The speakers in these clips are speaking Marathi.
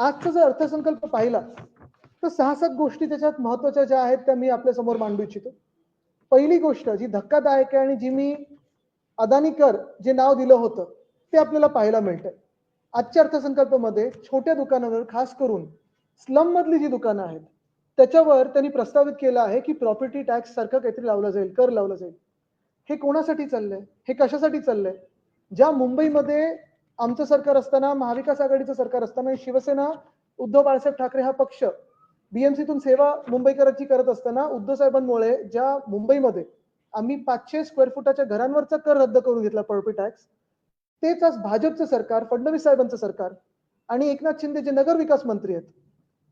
आजचा जर अर्थसंकल्प पाहिला तर सहा सात गोष्टी त्याच्यात महत्त्वाच्या ज्या आहेत त्या मी आपल्यासमोर मांडू इच्छितो. पहिली गोष्ट जी धक्कादायक आहे आणि जी मी अदानी कर जे नाव दिलं होतं ते आपल्याला पाहायला मिळतंय. आजच्या अर्थसंकल्पामध्ये छोट्या दुकानावर खास करून स्लम मधली जी दुकानं आहेत त्याच्यावर त्यांनी प्रस्तावित केलं आहे की प्रॉपर्टी टॅक्स सारखं काहीतरी लावलं जाईल कर लावलं जाईल. हे कोणासाठी चाललंय? हे कशासाठी चाललंय? ज्या मुंबईमध्ये आमचं सरकार असताना महाविकास आघाडीचं सरकार असताना शिवसेना उद्धव बाळासाहेब ठाकरे हा पक्ष बीएमसीतून सेवा मुंबईकरांची करत असताना उद्धव साहेबांमुळे ज्या मुंबईमध्ये आम्ही पाचशे स्क्वेअर फुटाच्या घरांवरचा कर रद्द करून घेतला प्रॉपर्टी टॅक्स तेच आज भाजपचं सरकार फडणवीस साहेबांचं सरकार आणि एकनाथ शिंदे जे नगर विकास मंत्री आहेत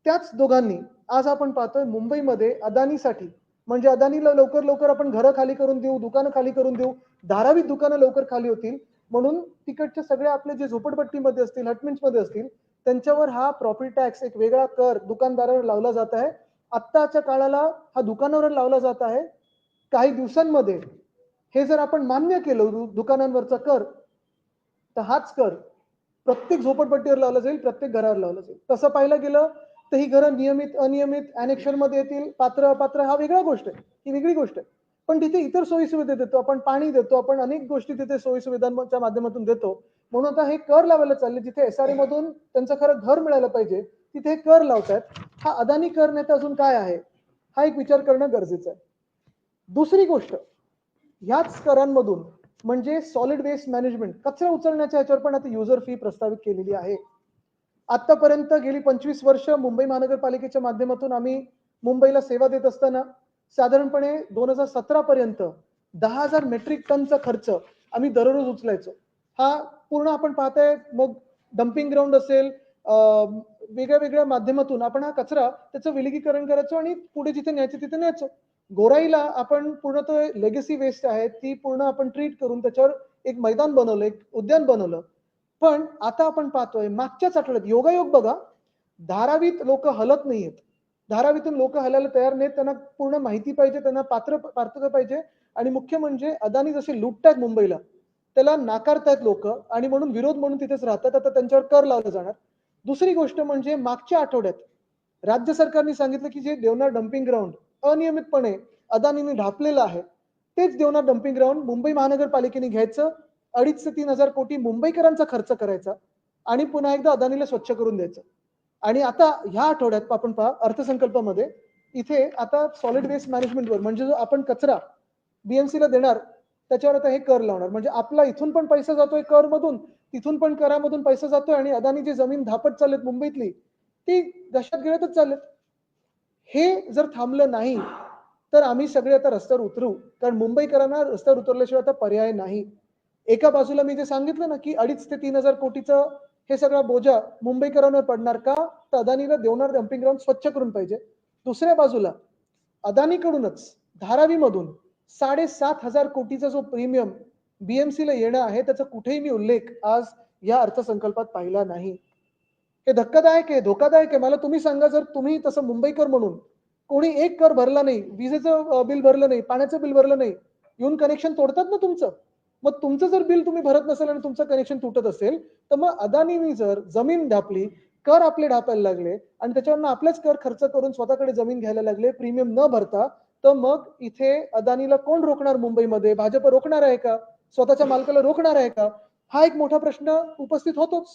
त्याच दोघांनी आज आपण पाहतोय मुंबईमध्ये अदानीसाठी म्हणजे अदानीला लवकर लवकर आपण घरं खाली करून देऊ दुकानं खाली करून देऊ धारावीत दुकानं लवकर खाली होतील म्हणून तिकडच्या सगळ्या आपले जे झोपडपट्टीमध्ये असतील हटमिन्समध्ये असतील त्यांच्यावर हा प्रॉपर्टी टॅक्स एक वेगळा कर दुकानदारावर लावला जात आहे. आत्ताच्या काळाला हा दुकानावर लावला जात आहे. काही दिवसांमध्ये हे जर आपण मान्य केलं दुकानांवरचा कर तर हाच कर प्रत्येक झोपडपट्टीवर लावला जाईल प्रत्येक घरावर लावला जाईल. तसं पाहायला गेलं तर ही घरं नियमित अनियमित अनेक्शनमध्ये येतील. पात्र अपात्र हा वेगळा गोष्ट आहे. ही वेगळी गोष्ट आहे. पण तिथे इतर सोयी सुविधा देतो. आपण पाणी देतो. आपण अनेक गोष्टी तिथे सोयी सुविधांच्या माध्यमातून देतो. म्हणून आता हे कर लावायला चालले जिथे एस आर मधून त्यांचं खरं घर मिळायला पाहिजे तिथे कर लावतायत. हा अदानी कर नेता अजून काय आहे? हा एक विचार करणं गरजेचं आहे. दुसरी गोष्ट ह्याच करांमधून म्हणजे सॉलिड वेस्ट मॅनेजमेंट कचरा उचलण्याच्या ह्याच्यावर पण आता युजर फी प्रस्तावित केलेली आहे. आतापर्यंत गेली पंचवीस वर्ष मुंबई महानगरपालिकेच्या माध्यमातून आम्ही मुंबईला सेवा देत असताना साधारणपणे दोन हजार सतरा पर्यंत दहा हजार मेट्रिक टनचा खर्च आम्ही दररोज उचलायचो. हा पूर्ण आपण पाहताय मग डम्पिंग ग्राउंड असेल वेगळ्या वेगळ्या माध्यमातून आपण हा कचरा त्याचं विलगीकरण करायचो आणि पुढे जिथे न्यायचं तिथे न्यायचो. गोराईला आपण पूर्ण तो लेगसी वेस्ट आहे ती पूर्ण आपण ट्रीट करून त्याच्यावर एक मैदान बनवलं एक उद्यान बनवलं. पण आता आपण पाहतोय मागच्याच आठवड्यात योगायोग बघा धारावीत लोक हलत नाहीयेत. धारावीतून लोक हलायला तयार नाहीत. त्यांना पूर्ण माहिती पाहिजे त्यांना पात्र पात्रता पाहिजे. आणि मुख्य म्हणजे अदानी जसे लुटतायत मुंबईला त्याला नाकारतायत लोक. आणि म्हणून विरोध म्हणून तिथेच राहतात. आता त्यांच्यावर कर लावला जाणार. दुसरी गोष्ट म्हणजे मागच्या आठवड्यात राज्य सरकारने सांगितलं की जे देवनार डम्पिंग ग्राउंड अनियमितपणे अदानीने ढापलेलं आहे तेच देवनार डम्पिंग ग्राउंड मुंबई महानगरपालिकेने घ्यायचं. अडीच ते तीन हजार कोटी मुंबईकरांचा खर्च करायचा आणि पुन्हा एकदा अदानीला स्वच्छ करून द्यायचं. आणि आता ह्या आठवड्यात आपण पहा अर्थसंकल्पामध्ये इथे आता सॉलिड वेस्ट मॅनेजमेंटवर म्हणजे जो आपण कचरा बीएमसीला देणार त्याच्यावर आता हे कर लावणार. म्हणजे आपला इथून पण पैसा जातोय कर मधून तिथून पण करामधून पैसा जातोय आणि अदानी जी जमीन धापट चाललेत मुंबईतली ती दशात गिळतच चाललेत. हे जर थांबलं नाही तर आम्ही सगळे आता रस्त्यावर उतरू. कारण मुंबईकरांना रस्त्यावर उतरल्याशिवाय आता पर्याय नाही. एका बाजूला मी जे सांगितलं ना की अडीच ते तीन हजार कोटीचं हे सगळा बोजा मुंबईकरांवर पडणार का? तर अदानीला देवणार डम्पिंग ग्राउंड स्वच्छ करून पाहिजे. दुसऱ्या बाजूला अदानीकडूनच धारावीमधून साडेसात हजार कोटीचा जो प्रीमियम बीएमसी ला येणं आहे त्याचा कुठेही मी उल्लेख आज या अर्थसंकल्पात पाहिला नाही. हे धक्कादायक आहे धोकादायक आहे. मला तुम्ही सांगा जर तुम्ही तसं मुंबईकर म्हणून कोणी एक कर भरला नाही विजेचं बिल भरलं नाही पाण्याचं बिल भरलं नाही येऊन कनेक्शन तोडतात ना तुमचं? मग तुमचं जर बिल तुम्ही भरत नसेल आणि तुमचं कनेक्शन तुटत असेल तर मग अदानीनी जर जमीन ढापली कर आपले ढापायला लागले आणि त्याच्यावर आपलेच कर खर्च करून स्वतःकडे जमीन घ्यायला लागले प्रीमियम न भरता तर मग इथे अदानीला कोण रोखणार मुंबईमध्ये? भाजप रोखणार आहे का? स्वतःच्या मालकाला रोखणार आहे का? हा एक मोठा प्रश्न उपस्थित होतोच.